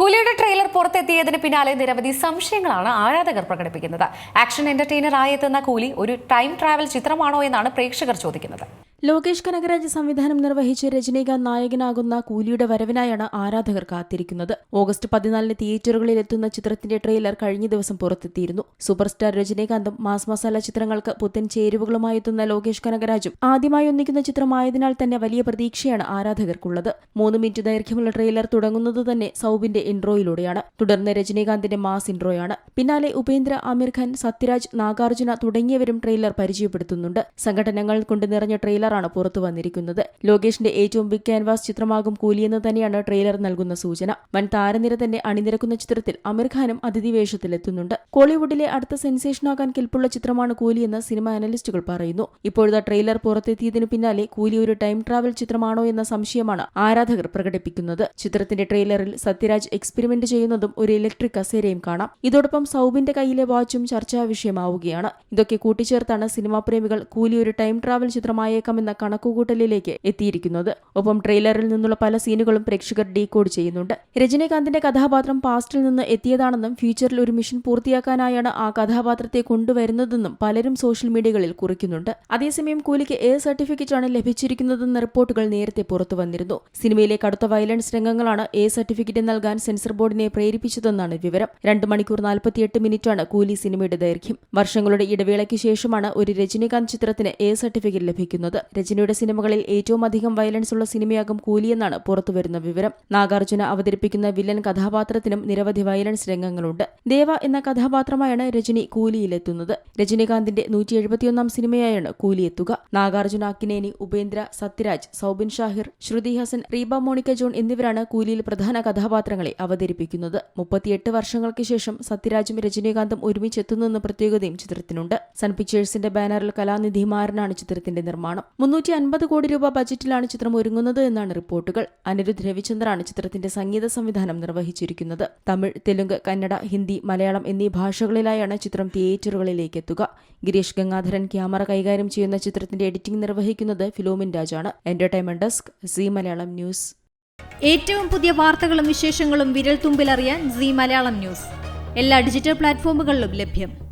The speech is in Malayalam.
കൂലിയുടെ ട്രെയിലർ പുറത്തെത്തിയതിന് പിന്നാലെ നിരവധി സംശയങ്ങളാണ് ആരാധകർ പ്രകടിപ്പിക്കുന്നത്. ആക്ഷൻ എന്റർടൈനർ ആയി എത്തുന്ന കൂലി ഒരു ടൈം ട്രാവൽ ചിത്രമാണോ എന്നാണ് പ്രേക്ഷകർ ചോദിക്കുന്നത്. ലോകേഷ് കനകരാജ് സംവിധാനം നിർവഹിച്ച് രജനീകാന്ത് നായകനാകുന്ന കൂലിയുടെ വരവിനായാണ് ആരാധകർ കാത്തിരിക്കുന്നത്. ഓഗസ്റ്റ് പതിനാലിന് തിയേറ്ററുകളിൽ എത്തുന്ന ചിത്രത്തിന്റെ ട്രെയിലർ കഴിഞ്ഞ ദിവസം പുറത്തെത്തിയിരുന്നു. സൂപ്പർസ്റ്റാർ രജനീകാന്തും മാസ് മസാല ചിത്രങ്ങൾക്ക് പുത്തൻ ചേരുവകളുമായി എത്തുന്ന ലോകേഷ് കനകരാജും ആദ്യമായി ഒന്നിക്കുന്ന ചിത്രമായതിനാൽ തന്നെ വലിയ പ്രതീക്ഷയാണ് ആരാധകർക്കുള്ളത്. മൂന്ന് മിനിറ്റ് ദൈർഘ്യമുള്ള ട്രെയിലർ തുടങ്ങുന്നത് തന്നെ സൗബിന്റെ ഇൻട്രോയിലൂടെയാണ്. തുടർന്ന് രജനീകാന്തിന്റെ മാസ് ഇൻട്രോയാണ്. പിന്നാലെ ഉപേന്ദ്ര ആമിർ ഖാൻ സത്യരാജ് നാഗാർജുന തുടങ്ങിയവരും ട്രെയിലർ പരിചയപ്പെടുത്തുന്നുണ്ട്. സംഘടനകൾ കൊണ്ട് നിറഞ്ഞ ട്രെയിലറാണ് പുറത്തു വന്നിരിക്കുന്നത്. ലോകേഷിന്റെ ഏറ്റവും ബിഗ് ക്യാൻവാസ് ചിത്രമാകും കൂലിയെന്ന് തന്നെയാണ് ട്രെയിലർ നൽകുന്ന സൂചന. വൻ താരനിര തന്നെ അണിനിരക്കുന്ന ചിത്രത്തിൽ അമീർ ഖാനും അതിഥി വേഷത്തിലെത്തുന്നുണ്ട് കോളിവുഡിലെ അടുത്ത സെൻസേഷനാകാൻ കെൽപ്പുള്ള ചിത്രമാണ് കൂലിയെന്ന് സിനിമ അനലിസ്റ്റുകൾ പറയുന്നു. ഇപ്പോഴത്തെ ട്രെയിലർ പുറത്തെത്തിയതിനു പിന്നാലെ കൂലി ഒരു ടൈം ട്രാവൽ ചിത്രമാണോ എന്ന സംശയമാണ് ആരാധകർ പ്രകടിപ്പിക്കുന്നത്. ചിത്രത്തിന്റെ ട്രെയിലറിൽ സത്യരാജ് എക്സ്പെരിമെന്റ് ചെയ്യുന്നതും ഒരു ഇലക്ട്രിക് കസേരയും കാണാം. ഇതോടൊപ്പം സൗബിന്റെ കയ്യിലെ വാച്ചും ചർച്ചാ വിഷയമാവുകയാണ്. ഇതൊക്കെ കൂട്ടിച്ചേർത്താണ് സിനിമാ പ്രേമികൾ കൂലി ഒരു ടൈം ട്രാവൽ ചിത്രമായേക്കാമെന്ന കണക്കുകൂട്ടലിലേക്ക് എത്തിയിരിക്കുന്നത്. ഒപ്പം ട്രെയിലറിൽ നിന്നുള്ള പല സീനുകളും പ്രേക്ഷകർ ഡീകോഡ് ചെയ്യുന്നുണ്ട്. രജനീകാന്തിന്റെ കഥാപാത്രം പാസ്റ്റിൽ നിന്ന് എത്തിയതാണെന്നും ഫ്യൂച്ചറിൽ ഒരു മിഷൻ പൂർത്തിയാക്കാനായാണ് ആ കഥാപാത്രത്തെ കൊണ്ടുവരുന്നതെന്നും പലരും സോഷ്യൽ മീഡിയകളിൽ കുറിക്കുന്നുണ്ട്. അതേസമയം കൂലിക്ക് എ സർട്ടിഫിക്കറ്റാണ് ലഭിച്ചിരിക്കുന്നതെന്ന റിപ്പോർട്ടുകൾ നേരത്തെ പുറത്തു വന്നിരുന്നു. സിനിമയിലെ കടുത്ത വയലൻസ് രംഗങ്ങളാണ് എ സർട്ടിഫിക്കറ്റ് നൽകാൻ സെൻസർ ബോർഡിനെ പ്രേരിപ്പിച്ചതെന്നാണ് വിവരം. രണ്ട് മണിക്കൂർ നാൽപ്പത്തിയെട്ട് മിനിറ്റാണ് കൂലി സിനിമയുടെ ദൈർഘ്യം. വർഷങ്ങളുടെ ഇടവേളയ്ക്ക് ശേഷമാണ് ഒരു രജനീകാന്ത് ചിത്രത്തിന് എ സർട്ടിഫിക്കറ്റ് ലഭിക്കുന്നത്. രജനിയുടെ സിനിമകളിൽ ഏറ്റവും അധികം വയലൻസ് ഉള്ള സിനിമയാകും കൂലിയെന്നാണ് പുറത്തുവരുന്ന വിവരം. നാഗാർജുന അവതരിപ്പിക്കുന്ന വില്ലൻ കഥാപാത്രത്തിനും നിരവധി വയലൻസ് രംഗങ്ങളുണ്ട്. ദേവ എന്ന കഥാപാത്രമായാണ് രജനി കൂലിയിലെത്തുന്നത്. രജനീകാന്തിന്റെ നൂറ്റി എഴുപത്തിയൊന്നാം സിനിമയായാണ് കൂലിയെത്തുക. നാഗാർജുന അക്കിനേനി ഉപേന്ദ്ര സത്യരാജ് സൌബിൻ ഷാഹിർ ശ്രുതി ഹസൻ റീബ മോണിക്ക ജോൺ എന്നിവരാണ് കൂലിയിൽ പ്രധാന കഥാപാത്രങ്ങളെ അവതരിപ്പിക്കുന്നത്. മുപ്പത്തിയെട്ട് വർഷങ്ങൾക്ക് ശേഷം സത്യരാജും രജനീകാന്തും ഒരുമിച്ചെത്തുന്നുവെന്ന പ്രത്യേകതയും ചിത്രത്തിനുണ്ട്. സൺ പിക്ചേഴ്സിന്റെ ബാനറിൽ കലാനിധി മാരനാണ് ചിത്രത്തിന്റെ നിർമ്മാണം. മുന്നൂറ്റി അൻപത് കോടി രൂപ ബജറ്റിലാണ് ചിത്രം ഒരുങ്ങുന്നത് എന്നാണ് റിപ്പോർട്ടുകൾ. അനിരുദ്ധ് രവിചന്ദ്രാണ് ചിത്രത്തിന്റെ സംഗീത സംവിധാനം നിർവഹിച്ചിരിക്കുന്നത്. തമിഴ് തെലുങ്ക് കന്നഡ ഹിന്ദി മലയാളം എന്നീ ഭാഷകളിലായാണ് ചിത്രം തിയേറ്ററുകളിലേക്ക് എത്തുക. ഗിരീഷ് ഗംഗാധരൻ ക്യാമറ കൈകാര്യം ചെയ്യുന്ന ചിത്രത്തിന്റെ എഡിറ്റിംഗ് നിർവഹിക്കുന്നത് Philomin രാജാണ്. Entertainment desk Zee Malayalam news. ഏറ്റവും പുതിയ വാർത്തകളും വിശേഷങ്ങളും വിരൽ തുമ്പിലറിയാൻ സി മലയാളം ന്യൂസ്. എല്ലാ ഡിജിറ്റൽ പ്ലാറ്റ്ഫോമുകളിലും ലഭ്യം.